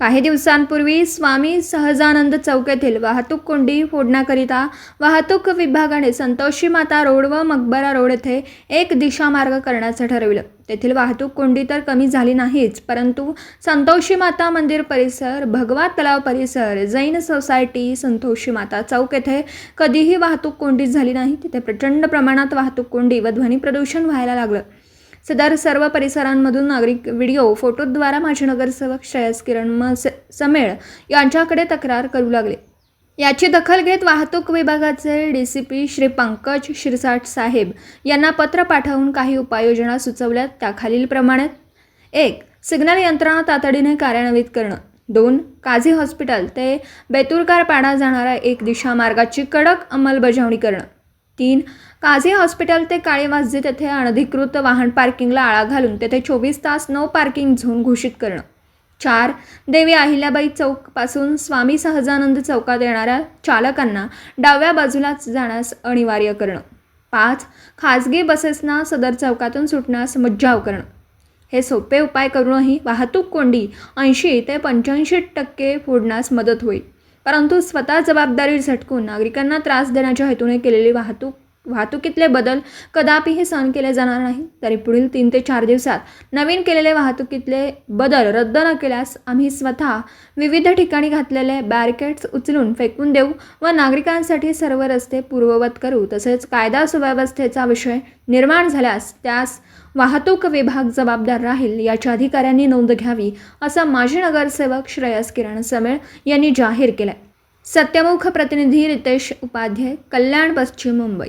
काही दिवसांपूर्वी स्वामी सहजानंद चौक येथील वाहतूक कोंडी फोडण्याकरिता वाहतूक विभागाने संतोषी माता रोड व मकबरा रोड येथे एक दिशा मार्ग करण्याचं ठरविलं. तेथील वाहतूक कोंडी तर कमी झाली नाहीच परंतु संतोषी माता मंदिर परिसर भगवा तलाव परिसर जैन सोसायटी संतोषी माता चौक येथे कधीही वाहतूक कोंडी झाली नाही. तिथे प्रचंड प्रमाणात वाहतूक कोंडी व ध्वनी प्रदूषण व्हायला लागलं. सदर सर्व परिसरांमधून नागरिक व्हिडिओ फोटोद्वारा माजी नगरसेवक श्रेयस किरण म समेळ यांच्याकडे तक्रार करू लागले. याची दखल घेत वाहतूक विभागाचे D C P Shri Pankaj Shirsat साहेब यांना पत्र पाठवून काही उपाययोजना सुचवल्यात त्या खालीलप्रमाणे एक सिग्नल यंत्रणा तातडीने कार्यान्वित करणं. दोन काझी हॉस्पिटल ते बेतुरकारपाडा जाणाऱ्या एक दिशा मार्गाची कडक अंमलबजावणी करणं. तीन. काझी हॉस्पिटल ते काळे मस्जिद येथे अनधिकृत वाहन पार्किंगला आळा घालून तेथे चोवीस तास नो पार्किंग झोन घोषित करणं. चार. देवी अहिल्याबाई चौकपासून स्वामी सहजानंद चौकात येणाऱ्या चालकांना डाव्या बाजूलाच जाण्यास अनिवार्य करणं. पाच. खाजगी बसेसना सदर चौकातून सुटण्यास मज्जाव करणं. हे सोपे उपाय करूनही वाहतूक कोंडी ऐंशी ते पंच्याऐंशी टक्के फोडण्यास मदत होईल. परंतु स्वतः जबाबदारी झटकून नागरिकांना त्रास देण्याच्या हेतूने केलेली वाहतूक वाहतुकीतले बदल कदापिही सहन केले जाणार नाही. तरी पुढील तीन ते चार दिवसात नवीन केलेले वाहतुकीतले बदल रद्द न केल्यास आम्ही स्वतः विविध ठिकाणी घातलेले बॅरिकेड्स उचलून फेकून देऊ व नागरिकांसाठी सर्व रस्ते पूर्ववत करू. तसेच कायदा सुव्यवस्थेचा विषय निर्माण झाल्यास त्यास वाहतूक विभाग जबाबदार राहील याच्या अधिकाऱ्यांनी नोंद घ्यावी असं माजी नगरसेवक श्रेयस किरण समेळ यांनी जाहीर केलं सत्यमुख प्रतिनिधी रितेश उपाध्याय कल्याण पश्चिम मुंबई.